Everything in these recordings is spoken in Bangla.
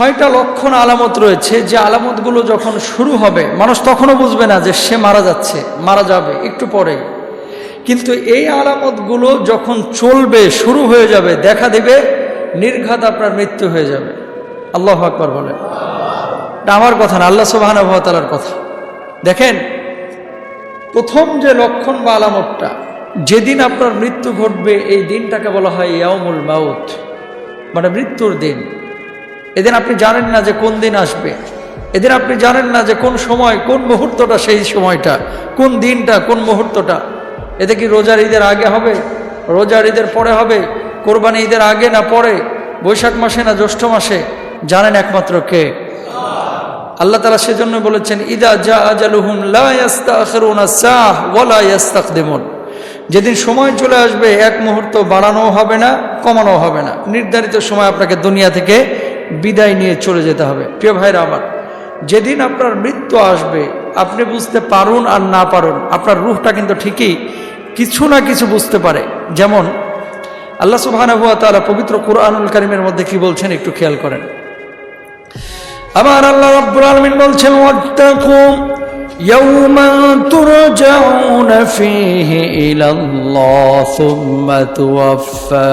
ছয়টা লক্ষণ আলামত রয়েছে, যে আলামতগুলো যখন শুরু হবে, মানুষ তখনও বুঝবে না যে সে মারা যাচ্ছে, মারা যাবে, একটু পরে। কিন্তু এই আলামতগুলো যখন চলবে, শুরু হয়ে যাবে, দেখা দেবে, নির্ঘাত আপনার মৃত্যু হয়ে যাবে। আল্লাহ আকবর বলে আমার কথা না, আল্লাহ সুবাহানুভাতালার কথা। দেখেন, প্রথম যে লক্ষণ বা আলামতটা, যেদিন আপনার মৃত্যু ঘটবে, এই দিনটাকে বলা হয় ইয়ামুল মাউত মানে মৃত্যুর দিন। এদিন আপনি জানেন না যে কোন দিন আসবে। এদিন আপনি জানেন না যে কোন সময়, কোন মুহূর্তটা সেই সময়টা, কোন দিনটা, কোন মুহূর্তটা। এতে কি রোজার ঈদের আগে হবে? রোজার ঈদের পরে হবে? কোরবানি ঈদের আগে না পরে? বৈশাখ মাসে না জ্যৈষ্ঠ মাসে? জানেন একমাত্র কে? আল্লাহ তালা সেজন্য বলেছেন, ইদা জা আজালুহুম লা ইয়াস্তাখিরুনা সাহ ওয়ালা ইয়াস্তাকদিমুন। যেদিন সময় চলে আসবে, এক মুহূর্ত বাড়ানো হবে না কমানো হবে না। নির্ধারিত সময় আপনাকে দুনিয়া থেকে বিদায় নিয়ে চলে যেতে হবে। প্রিয় ভাইরা আমার, যেদিন আপনার মৃত্যু আসবে, আপনি বুঝতে পারুন আর না পারুন, আপনার রুহটা কিন্তু ঠিকই কিছু না কিছু বুঝতে পারে। যেমন, আল্লাহ সুবহানাহু ওয়া তাআলা পবিত্র কোরআনুল কারীমের মধ্যে কি বলছেন একটু খেয়াল করেন। আমার আল্লাহ রাব্বুল আলমিন বলছেন তুওয়াফা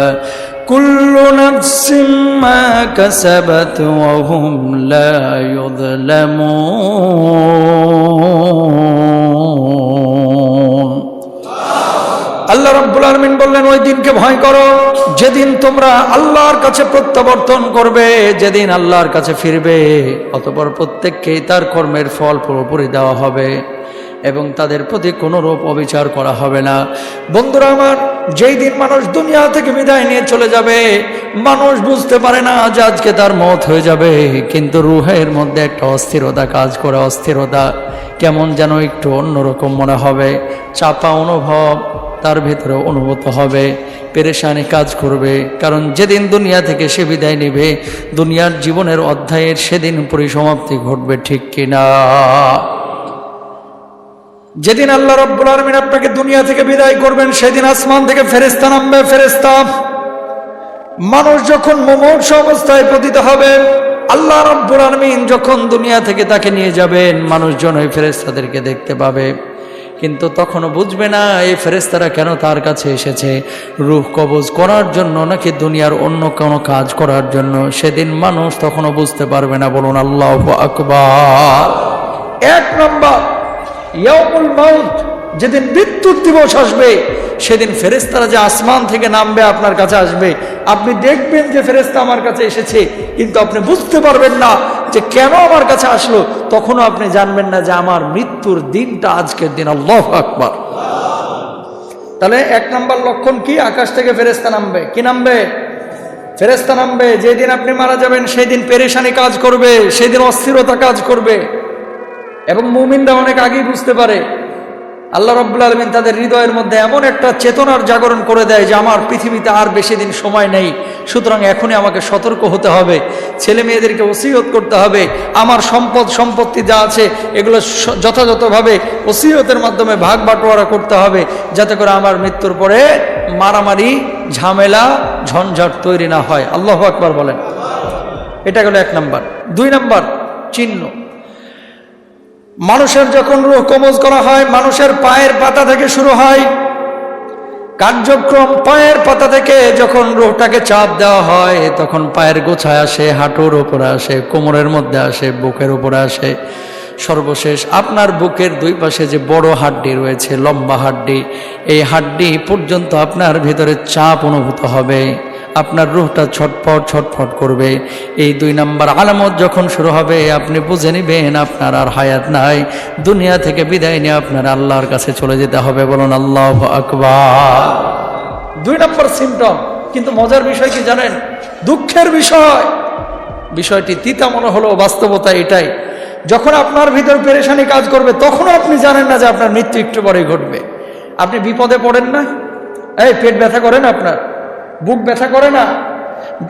নাফসিম মা কাসাবাত ওয়া হুম লা ইউযলামুন। আল্লাহ রাব্বুল আলামিন বললেন, ওই দিনকে ভয় করো। যেদিন তোমরা আল্লাহর কাছে প্রত্যাবর্তন করবে, যেদিন আল্লাহর কাছে ফিরবে, অতপর প্রত্যেককেই তার কর্মের ফল পুরোপুরি দেওয়া হবে। এবং তাদের প্রতি কোনো রূপ অবিচার করা হবে না। বন্ধুরা আমার, যেই দিন মানুষ দুনিয়া থেকে বিদায় নিয়ে চলে যাবে, মানুষ বুঝতে পারে না যে আজকে তার মত হয়ে যাবে। কিন্তু রুহের মধ্যে একটা অস্থিরতা কাজ করে, অস্থিরতা কেমন যেন একটু অন্যরকম মনে হবে। চাপা অনুভব তার ভেতরে অনুভূত হবে, পেরেশানি কাজ করবে। কারণ যেদিন দুনিয়া থেকে সে বিদায় নেবে, দুনিয়ার জীবনের অধ্যায়ের সেদিন পরিসমাপ্তি ঘটবে ঠিক কিনা। যেদিন আল্লাহ রব্বুল আলমিন আপনাকে দুনিয়া থেকে বিদায় করবেন, সেদিন আসমান থেকে ফেরেস্তা নামবে ফেরেস্তা মানুষ যখন মোমোর্ষ অবস্থায় পতিত হবে, আল্লাহ রব্বুল আলমিন যখন দুনিয়া থেকে তাকে নিয়ে যাবেন, মানুষজন ওই ফেরেস্তাদেরকে দেখতে পাবে। কিন্তু তখনও বুঝবে না, এই ফেরেস্তারা কেন তার কাছে এসেছে? রুহ কবজ করার জন্য নাকি দুনিয়ার অন্য কোনো কাজ করার জন্য? সেদিন মানুষ তখনও বুঝতে পারবে না, বলুন আল্লাহ আকবার। এক নম্বর। যেদিন মৃত্যুর দিবস আসবে, সেদিন ফেরেস্তারা যে আসমান থেকে নামবে আপনার কাছে আসবে। আপনি দেখবেন যে ফেরেস্তা আমার কাছে এসেছে, কিন্তু আপনি বুঝতে পারবেন না যে কেন আমার কাছে আসলো। তখনও আপনি জানবেন না যে আমার মৃত্যুর দিনটা আজকের দিন। আল্লাহ আকবার। তাহলে এক নম্বর লক্ষণ কি? আকাশ থেকে ফেরেস্তা নামবে। কি নামবে? ফেরেস্তা নামবে, যেদিন আপনি মারা যাবেন সেই দিন পেরেশানি কাজ করবে সেই দিন অস্থিরতা কাজ করবে। এবং মুমিনরা অনেক আগেই বুঝতে পারে, আল্লাহ রব্বুল আলমিন তাদের হৃদয়ের মধ্যে এমন একটা চেতনার জাগরণ করে দেয় যে আমার পৃথিবীতে আর বেশি দিন সময় নেই, সুতরাং এখনই আমাকে সতর্ক হতে হবে, ছেলে মেয়েদেরকে ওসিয়ত করতে হবে, আমার সম্পদ, সম্পত্তি যা আছে, এগুলো যথাযথভাবে ওসিয়তের মাধ্যমে ভাগ বাটোয়ারা করতে হবে, যাতে করে আমার মৃত্যুর পরে মারামারি, ঝামেলা, ঝঞ্ঝাট তৈরি না হয়। আল্লাহ আকবার বলেন। এটা গেল এক নাম্বার। দুই নাম্বার, চিহ্ন। মানুষের যখন রুহ কবজ করা হয়, মানুষের পায়ের পাতা থেকে শুরু হয়। কার্যক্রম পায়ের পাতা থেকে যখন রোহটাকে চাপ দেওয়া হয়, তখন পায়ের গোছায় আসে, হাঁটুর ওপরে আসে, কোমরের মধ্যে আসে, বুকের উপরে আসে। সর্বশেষ আপনার বুকের দুই পাশে যে বড় হাড্ডি রয়েছে, লম্বা হাড্ডি, এই হাড্ডি পর্যন্ত আপনার ভিতরে চাপ অনুভূত হবে। আপনার রুহটা ছটফট ছটফট করবে। এই দুই নাম্বার আলামত যখন শুরু হবে, আপনি বুঝে নিবেন আপনার আর হায়াত নাই। দুনিয়া থেকে বিদায় নিয়ে আপনার আল্লাহর কাছে চলে যেতে হবে। বলুন, আল্লাহ আকবার। দুই নম্বর সিমটম কিন্তু মজার বিষয় কি জানেন? দুঃখের বিষয়। বিষয়টি তিতা মনে হলো বাস্তবতা এটাই। যখন আপনার ভিতর পেরেশানি কাজ করবে, তখনও আপনি জানেন না যে আপনার মৃত্যু একটু পরেই ঘটবে। আপনি বিপদে পড়েন না। এই পেট ব্যথা করেন আপনার। বুক ব্যথা করে না?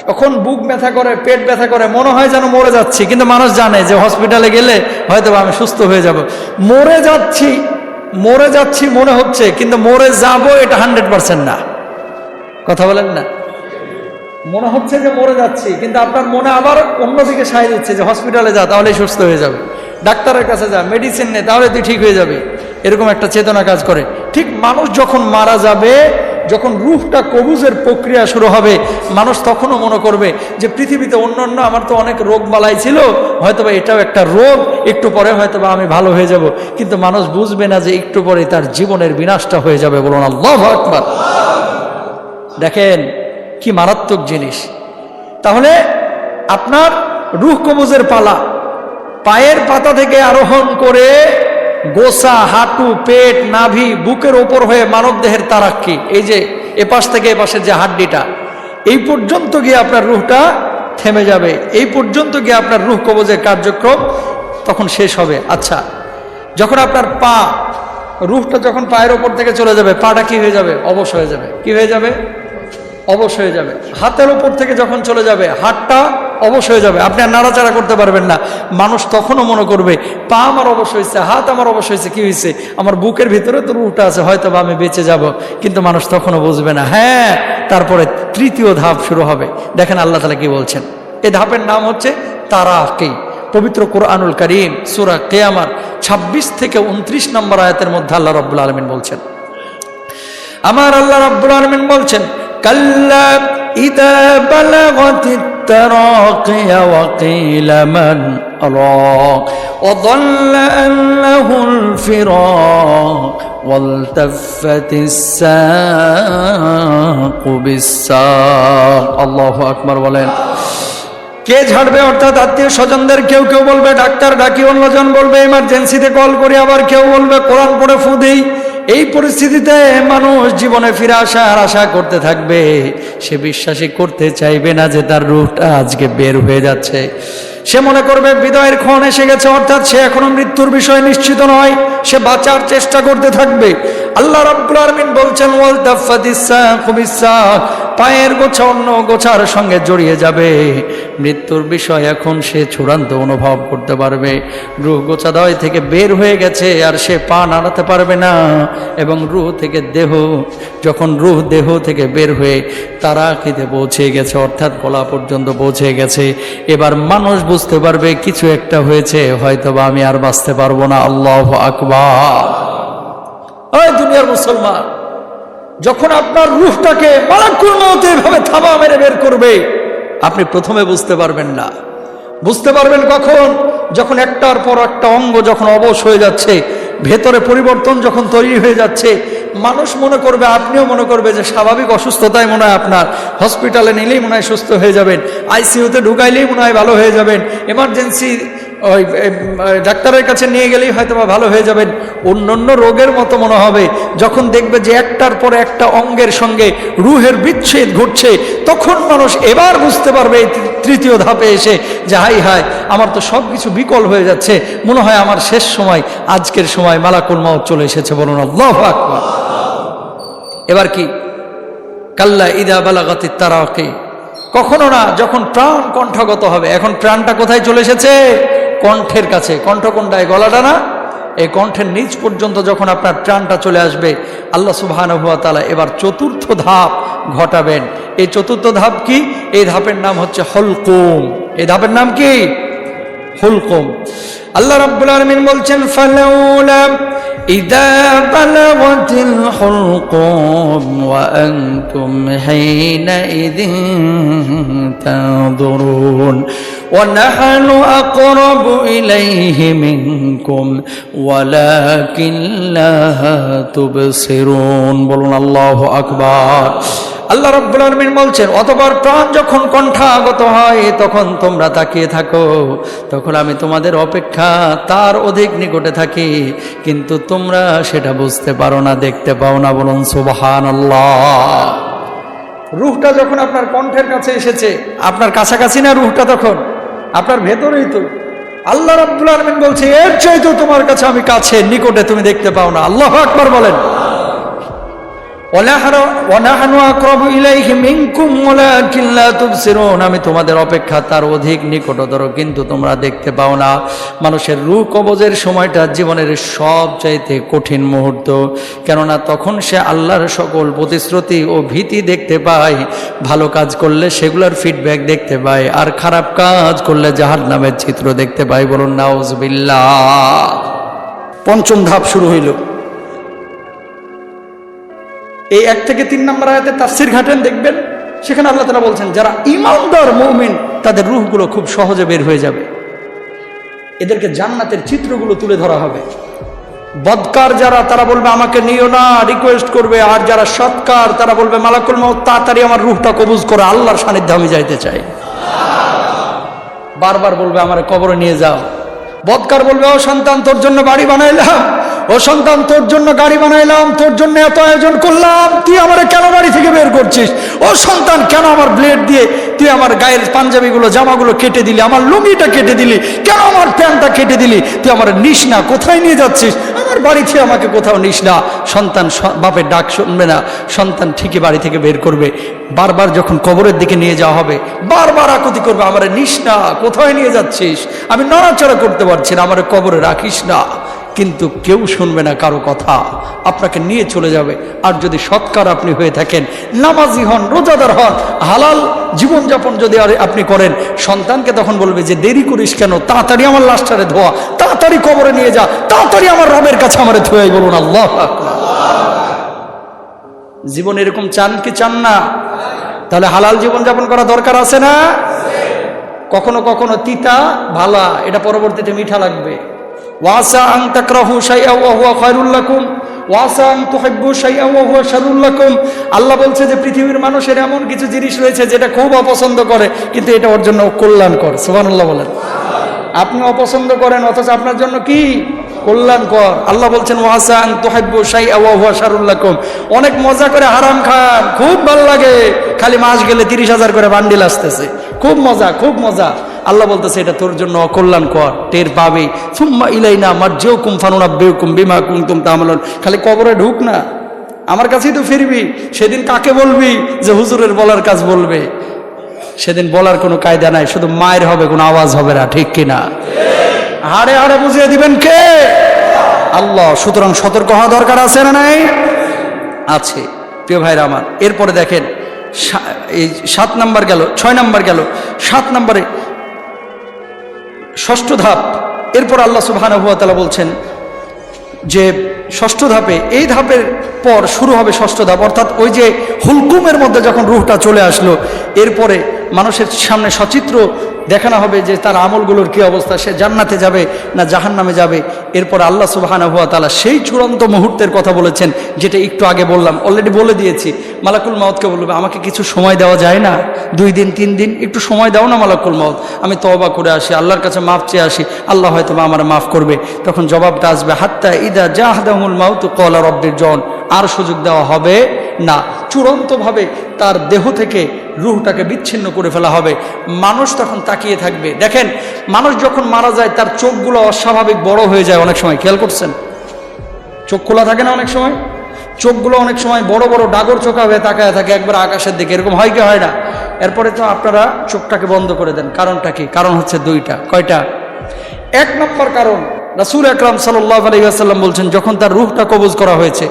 যখন বুক ব্যথা করে, পেট ব্যথা করে, মনে হয় যেন মরে যাচ্ছি, কিন্তু মানুষ জানে যে হসপিটালে গেলে হয়তো আমি সুস্থ হয়ে যাব। মরে যাচ্ছি মরে যাচ্ছি মনে হচ্ছে, কিন্তু মরে যাব এটা হান্ড্রেড পার্সেন্ট না। কথা বলেন না? মনে হচ্ছে যে মরে যাচ্ছি, কিন্তু আপনার মনে আবার অন্যদিকে সায় দিচ্ছে যে হসপিটালে যা, তাহলেই সুস্থ হয়ে যাবে। ডাক্তারের কাছে যা মেডিসিন নে, তাহলে তুই ঠিক হয়ে যাবে। এরকম একটা চেতনা কাজ করে। ঠিক মানুষ যখন মারা যাবে যখন রুহটা কবুজের প্রক্রিয়া শুরু হবে, মানুষ তখনও মনে করবে যে পৃথিবীতে অন্য অন্য আমার তো অনেক রোগ বালাই ছিল, হয়তোবা এটাও একটা রোগ, একটু পরে হয়তোবা আমি ভালো হয়ে যাব। কিন্তু মানুষ বুঝবে না যে একটু পরে তার জীবনের বিনাশটা হয়ে যাবে। বলুন, আল্লাহ আকবার। দেখেন, কি মারাত্মক জিনিস। তাহলে আপনার রুহ কবুজের পালা, পায়ের পাতা থেকে আরোহণ করে গোসা, হাঁটু, পেট, নাভি, বুকের ওপর হয়ে মানব দেহের তারাক্কি। এই যে এপাশ থেকে এপাশের যে হাড্ডিটা, এই পর্যন্ত গিয়ে আপনার রুহটা থেমে যাবে। এই পর্যন্ত গিয়ে আপনার রুহ কবজের কার্যক্রম তখন শেষ হবে। আচ্ছা যখন আপনার পা, রুহটা যখন পায়ের ওপর থেকে চলে যাবে, পাটা কি হয়ে যাবে? অবশ হয়ে যাবে। কি হয়ে যাবে? অবশ হয়ে যাবে। হাতের ওপর থেকে যখন চলে যাবে, হাতটা অবশ হয়ে যাবে। আপনি আর নাড়াচাড়া করতে পারবেন না। মানুষ তখনও মনে করবে, পা আমার অবশ হয়েছে, হাত আমার অবশ হয়েছে, কি হয়েছে? আমার বুকের ভিতরে তো রুহটা আছে হয়তো বা আমি বেঁচে যাব। কিন্তু মানুষ তখনও বুঝবে না। হ্যাঁ তারপরে তৃতীয় ধাপ শুরু হবে। দেখেন আল্লাহ তালা কি বলছেন। এই ধাপের নাম হচ্ছে তারাকি। পবিত্র কোরআনুল করিম, সুরা কেয়ামার ২৬ থেকে উনত্রিশ নম্বর আয়াতের মধ্যে আল্লাহ রব্বুল আলমিন বলছেন। আমার আল্লাহ রব্বুল আলমিন বলছেন কাল্লা ইদা বালাগতি التراقي وقيل من راق وظل أنه الفراق والتفت الساق بالساق الله أكبر বলেন কে ঝাড়বে অর্থাৎ আত্মীয় স্বজনদের কেউ কেউ বলবে ডাক্তার ডাকি অন্যজন বলবে ইমার্জেন্সিতে কল করি আবার কেউ বলবে কোরআন পড়ে ফু দিই এই পরিস্থিতিতে মানুষ জীবনে ফিরে আসার আশা করতে থাকবে। সে বিশ্বাসী করতে চাইবে না যে তার রুহটা আজকে বের হয়ে যাচ্ছে। সে মনে করবে বিদয়ের ক্ষণ এসে গেছে, অর্থাৎ সে এখনও মৃত্যুর বিষয়ে নিশ্চিত নয়। সে বাঁচার চেষ্টা করতে থাকবে। আল্লাহ রাব্বুল আলামিন বলছেন, ওয়াল তাফাদিসা খুবিসা পায়ের গোছা অন্য গোছার সঙ্গে জড়িয়ে যাবে। মৃত্যুর বিষয় এখন সে চূড়ান্ত অনুভব করতে পারবে। রুহ গোছাদয় থেকে বের হয়ে গেছে আর সে পা নাড়াতে পারবে না এবং রুহ থেকে দেহ, যখন রুহ দেহ থেকে বের হয়ে তারা খেতে পৌঁছে গেছে, অর্থাৎ গলা পর্যন্ত পৌঁছে গেছে, এবার মানুষ বুঝতে পারবে কিছু একটা হয়েছে, হয়তোবা আমি আর বাঁচতে পারব না। আল্লাহ আকবার। ওই দুনিয়ার মুসলমান, যখন আপনার রুহটাকে মালাকুল মত এভাবে থাবা মেরে বের করবে, আপনি প্রথমে বুঝতে পারবেন না। বুঝতে পারবেন কখন? যখন একটার পর একটা অঙ্গ যখন অবশ হয়ে যাচ্ছে, ভেতরে পরিবর্তন যখন তৈরি হয়ে যাচ্ছে, মানুষ মনে করবে, আপনিও মনে করবে যে স্বাভাবিক অসুস্থতায় মনে হয় আপনার। হসপিটালে নিলেই মনে হয় সুস্থ হয়ে যাবেন, আইসিইউতে ঢুকাইলেই মনে হয় ভালো হয়ে যাবেন, এমার্জেন্সি ওই ডাক্তারের কাছে নিয়ে গেলেই হয়তো বা ভালো হয়ে যাবেন অন্যান্য রোগের মতো মনে হবে। যখন দেখবে যে একটার পর একটা অঙ্গের সঙ্গে রুহের বিচ্ছেদ ঘটছে, তখন মানুষ এবার বুঝতে পারবে এই তৃতীয় ধাপে এসে যে হাই হাই, আমার তো সব কিছু বিকল হয়ে যাচ্ছে। মনে হয় আমার শেষ সময়, আজকের সময়, মালাকুল মাউত চলে এসেছে বলুন আল্লাহ আকবার। এবার কি? কাল্লা ইদা বালাগাতি তারাকে। কখনো না, যখন প্রাণ কণ্ঠগত হবে, এখন প্রাণটা কোথায় চলে এসেছে? কণ্ঠের কাছে, কণ্ঠ কোনটায়? গলাটা না? এই কণ্ঠের নিচ পর্যন্ত যখন আপনার প্রাণটা চলে আসবে, আল্লাহ সুবহান হুয়া তালা এবার চতুর্থ ধাপ ঘটাবেন। এই চতুর্থ ধাপ কি? এই ধাপের নাম হচ্ছে হলকুম। এই ধাপের নাম কি? হুলকুম। আল্লাহ রাব্বুল আলামিন বলছেন, ফালাউলা ইদা বালাগাতিল হুলকুম ওয়া আনতুম হিনাইযিন নাহনু আকরাবু ইলাইহি মিনকুম ওয়ালাকিন লা তুবসিরুন বলুন, আল্লাহু আকবার। আল্লাহ রব্বুল আলমিন বলছেন অতবার প্রাণ যখন কণ্ঠাগত হয়, তখন তোমরা তাকিয়ে থাকো। তখন আমি তোমাদের অপেক্ষা তার অধিক নিকটে থাকি, কিন্তু তোমরা সেটা বুঝতে পারো না, দেখতে পাও না, বলুন সুবাহান রুহটা যখন আপনার কণ্ঠের কাছে এসেছে, আপনার কাছাকাছি না রুহটা তখন? আপনার ভেতরেই তো। আল্লাহ রাব্বুল আলমিন বলছে, এর চাইতেও তোমার কাছে আমি কাছে নিকটে তুমি দেখতে পাও না। আল্লাহ আকবার বলেন। আমি তোমাদের অপেক্ষা তার অধিক নিকটতর, কিন্তু তোমরা দেখতে পাও না। মানুষের রূহ কবজের সময়টা জীবনের সবচাইতে কঠিন মুহূর্ত। কেননা তখন সে আল্লাহর সকল প্রতিশ্রুতি ও ভীতি দেখতে পায়। ভালো কাজ করলে সেগুলোর ফিডব্যাক দেখতে পায়। আর খারাপ কাজ করলে জাহার নামের চিত্র দেখতে পায়। বলুন, নাউজবিল্লাহ। পঞ্চম ধাপ শুরু হইল। এই এক থেকে তিন নম্বর আয়াতে তাফসির ঘাটেন দেখবেন, সেখানে আল্লাহ তালা বলছেন, যারা ইমানদার মৌমিন, তাদের রুহগুলো খুব সহজে বের হয়ে যাবে। এদেরকে জান্নাতের চিত্রগুলো তুলে ধরা হবে। বদকার যারা, তারা বলবে, আমাকে নিও না রিকোয়েস্ট করবে। আর যারা সৎকার, তারা বলবে, মালাকুল মাউত, তাড়াতাড়ি আমার রুহটা কবুজ করে, আল্লাহর সান্নিধ্যে আমি যাইতে চাই। বারবার বলবে, আমার কবরে নিয়ে যাও। বদকার বলবে, ও সন্তান, তোর জন্য বাড়ি বানাইলাম। ও সন্তান, তোর জন্য গাড়ি বানাইলাম, তোর জন্য এত আয়োজন করলাম, তুই আমার কেন বাড়ি থেকে বের করছিস? ও সন্তান, কেন আমার ব্লেড দিয়ে তুই আমার গায়ের পাঞ্জাবিগুলো, জামাগুলো কেটে দিলি, আমার লুঙ্গিটা কেটে দিলি, কেন আমার প্যান্টটা কেটে দিলি? তুই আমার নিস না, কোথায় নিয়ে যাচ্ছিস? আমার বাড়ি থেকে আমাকে কোথাও নিস না। সন্তান বাপের ডাক শুনবে না। সন্তান ঠিকই বাড়ি থেকে বের করবে। বারবার যখন কবরের দিকে নিয়ে যাওয়া হবে, বারবার আকুতি করবে, আমার নিস না, কোথায় নিয়ে যাচ্ছিস? আমি নড়াচড়া করতে পারছি না, আমার কবরে রাখিস না। কিন্তু কেউ শুনবে না কারও কথা। আপনাকে নিয়ে চলে যাবে। আর যদি সৎকার আপনি হয়ে থাকেন, নামাজি হন, রোজাদার হন, হালাল জীবনযাপন যদি আর আপনি করেন, সন্তানকে তখন বলবে যে, দেরি করিস কেন? তাড়াতাড়ি আমার লাশটারে ধোয়া, তাড়াতাড়ি কবরে নিয়ে যা, তাড়াতাড়ি আমার রবের কাছে আমার ধোয়াই বলুন, আল্লাহ। জীবন এরকম চান কি চান না? তাহলে হালাল জীবনযাপন করা দরকার আছে না? কখনো কখনো তিতা, ভালা, এটা পরবর্তীতে মিঠা লাগবে। ওয়াসা আং তাকরাহু শাইআ ওয়া হুয়া খায়রুল আল্লাহ বলছে যে পৃথিবীর মানুষের এমন কিছু জিনিস রয়েছে যেটা খুব অপছন্দ করে, কিন্তু এটা ওর জন্য কল্যাণকর। সুবহানাল্লাহ বলেন। আপনি অপছন্দ করেন, অথচ আপনার জন্য কি? কল্যাণকর। আল্লাহ বলছেন, ওয়াসা আং তুহিব্বু শাইআ ওয়া হুয়া শাররুল লাকুম। অনেক মজা করে হারাম খান, খুব ভালো লাগে। খালি মাস গেলে তিরিশ হাজার করে বান্ডিল আসতেছে। খুব মজা খুব মজা। আল্লাহ বলতেছে, এটা তোর জন্য অকল্যাণ কর টের পাবে। সুম্মা ইলাইনা মার যেও কুম ফানুনা বেউ কুম বিমা কুম তুম তামলন। খালি কবরে ঢুক না, আমার কাছেই তো ফিরবি। সেদিন কাকে বলবি যে হুজুরের বলার কাজ বলবে? সেদিন বলার কোনো কায়দা নাই, শুধু মায়ের হবে, কোনো আওয়াজ হবে না, ঠিক কিনা? হাড়ে হাড়ে বুঝিয়ে দিবেন কে? আল্লাহ, সুতরাং সতর্ক হওয়া দরকার আছে না নাই? আছে, প্রিয় ভাইরা আমার। এরপরে দেখেন এই সাত নাম্বার গেল, ছয় নাম্বার গেল। সাত নাম্বারে ষষ্ঠ ধাপ। এরপর আল্লাহ সুবাহানুয়াতালা বলছেন যে ষষ্ঠ ধাপে, এই ধাপের পর শুরু হবে ষষ্ঠ ধাপ। অর্থাৎ ওই যে হুলকুমের মধ্যে যখন রুহটা চলে আসলো, এরপরে মানুষের সামনে সচিত্র দেখানো হবে যে তার আমলগুলোর কি অবস্থা, সে জান্নাতে যাবে না জাহান্নামে যাবে। এরপর আল্লাহ সুবাহানা হুয়া তালা সেই চূড়ান্ত মুহূর্তের কথা বলেছেন, যেটা একটু আগে বললাম অলরেডি বলে দিয়েছি। মালাকুল মাউতকে বলবে, আমাকে কিছু সময় দেওয়া যায় না? দুই দিন, তিন দিন? একটু সময় দাও না মালাকুল মাউত। আমি তওবা করে আসি, আল্লাহর কাছে মাফ চেয়ে আসি, আল্লাহ হয়তো বা আমার মাফ করবে। তখন জবাবটা আসবে, হাত্তা ইদা জাহাদাহুল মাউত কলা রব্বির জন। আর সুযোগ দেওয়া হবে না। চূড়ান্তভাবে তার দেহ থেকে রুহটাকে বিচ্ছিন্ন করে ফেলা হবে। মানুষ তখন তাকিয়ে থাকবে। দেখেন, মানুষ যখন মারা যায়, তার চোখগুলো অস্বাভাবিক বড় হয়ে যায় অনেক সময়। খেয়াল করছেন? চোখ খোলা থাকে না অনেক সময়? চোখগুলো অনেক সময় বড় বড় ডাগর চোখা হয়ে তাকায় থাকে একবার আকাশের দিকে। এরকম হয় কি হয় না? এরপরে তো আপনারা চোখটাকে বন্ধ করে দেন। কারণটা কি? কারণ হচ্ছে দুইটা। কয়টা? এক নম্বর কারণ, রাসুল আকরাম সাল্লাহ আলাইসাল্লাম বলছেন, যখন তার রুহটা কবজ করা হয়েছে,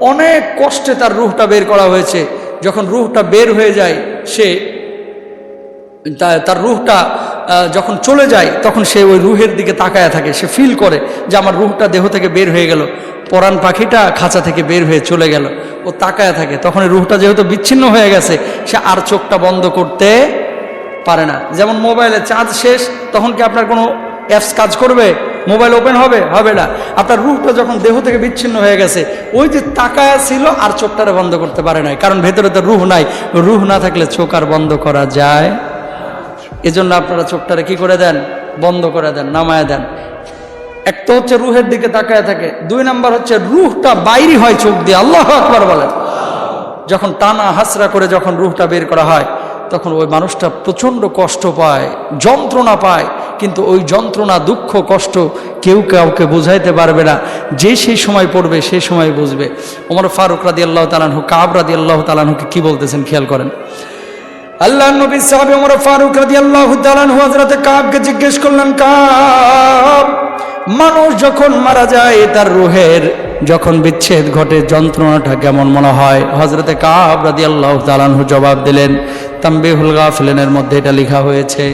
অনেক কষ্টে তার রুহটা বের করা হয়েছে। যখন রুহটা বের হয়ে যায়, সে তার রুহটা যখন চলে যায়, তখন সে ওই রুহের দিকে তাকায় থাকে। সে ফিল করে যে আমার রুহটা দেহ থেকে বের হয়ে গেল। পরাণ পাখিটা খাঁচা থেকে বের হয়ে চলে গেল। ও তাকায় থাকে। তখন রুহটা যেহেতু বিচ্ছিন্ন হয়ে গেছে, সে আর চোখটা বন্ধ করতে পারে না। যেমন মোবাইলে চার্জ শেষ, তখন কি আপনার কোনো অ্যাপস কাজ করবে? মোবাইল ওপেন হবে? হবে না। আপনার রুহটা যখন দেহ থেকে বিচ্ছিন্ন হয়ে গেছে, ওই যে তাকায়া ছিল আর চোখটারে বন্ধ করতে পারে নাই। কারণ ভেতরে তো রুহ নাই। রুহ না থাকলে চোখ আর বন্ধ করা যায় এজন্য আপনারা চোখটারে কি করে দেন? বন্ধ করে দেন, নামায় দেন। এক তো হচ্ছে রুহের দিকে তাকায় থাকে, দুই নাম্বার হচ্ছে রুহটা বাইরে হয় চোখ দিয়ে, আল্লাহ আকবার বলেন। যখন টানা হাসরা করে যখন রুহটা বের করা হয়, তখন ওই মানুষটা প্রচণ্ড কষ্ট পায়, যন্ত্রণা পায়, কিন্তু ওই যন্ত্রণা, দুঃখ, কষ্ট কেউ কাউকে বোঝাইতে পারবে না। যে সেই সময় পড়বে সেই সময় বুঝবে। ওমর ফারুক রাদি আল্লাহ তালানহু কাব রাদি আল্লাহ তালানহুকে কী বলতেছেন খেয়াল করেন? আল্লাহ নবী সাহাবে ওমর ফারুক রাজি আল্লাহ হজরতে কাবকে জিজ্ঞেস করলেন, কাব, মানুষ যখন মারা যায়, তার রুহের যখন বিচ্ছেদ ঘটে, যন্ত্রণাটা কেমন মনে হয়? হজরতে কাব রাজি আল্লাহ তালানহু জবাব দিলেন, তাম্বিহুল ফিলেনের মধ্যে এটা লেখা হয়েছে।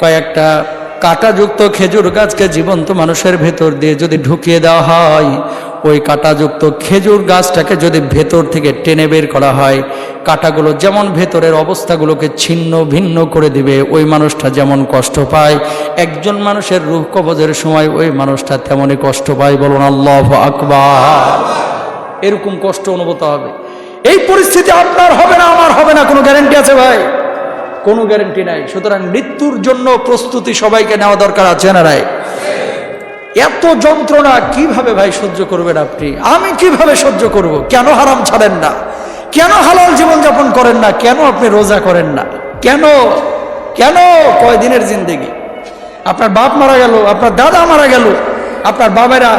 কয়েকটা কাঁটাযুক্ত খেজুর গাছকে জীবন্ত মানুষের ভেতর দিয়ে যদি ঢুকিয়ে দেওয়া হয়, ওই কাঁটাযুক্ত খেজুর গাছটাকে যদি ভেতর থেকে টেনে বের করা হয়, কাঁটাগুলো যেমন ভেতরের অবস্থাগুলোকে ছিন্ন ভিন্ন করে দিবে, ওই মানুষটা যেমন কষ্ট পায়। একজন মানুষের রূহ কবজের সময় ওই মানুষটা তেমনই কষ্ট পায় বলুন আল্লাহ আকবার। এরকম কষ্ট অনুভূত হবে। এই পরিস্থিতি আপনার হবে না, আমার হবে না, কোনো গ্যারেন্টি আছে ভাই? কোনো গ্যারেন্টি নাই। সুতরাং মৃত্যুর জন্য প্রস্তুতি সবাইকে নেওয়া দরকার, আছে না রায় এত যন্ত্রণা কীভাবে ভাই সহ্য করবেন আপনি? আমি কীভাবে সহ্য করব? কেন হারাম ছাড়েন না? কেন হালাল জীবনযাপন করেন না? কেন আপনি রোজা করেন না? কেন? কেন? কয়দিনের জিন্দেগি? আপনার বাপ মারা গেল, আপনার দাদা মারা গেল, আপনার বাবেরা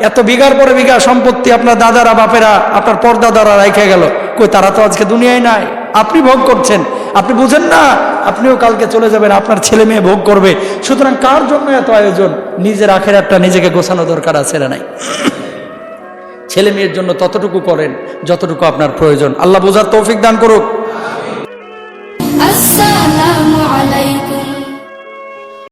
এত বিঘার পরে বিঘা সম্পত্তি আপনার দাদারা, বাপেরা, আপনার পরদাদারা রেখে গেল। কই তারা তো আজকে দুনিয়ায় নাই? আপনি ভোগ করছেন। আপনি বুঝেন না, আপনিও কালকে চলে যাবেন, আপনার ছেলে মেয়ে ভোগ করবে। সুতরাং কার জন্য এত আয়োজন? নিজের আখের একটা নিজেকে গোছানো দরকার আছে না নাই? ছেলে মেয়ের জন্য ততটুকু করেন, যতটুকু আপনার প্রয়োজন। আল্লাহ বোঝার তৌফিক দান করুক।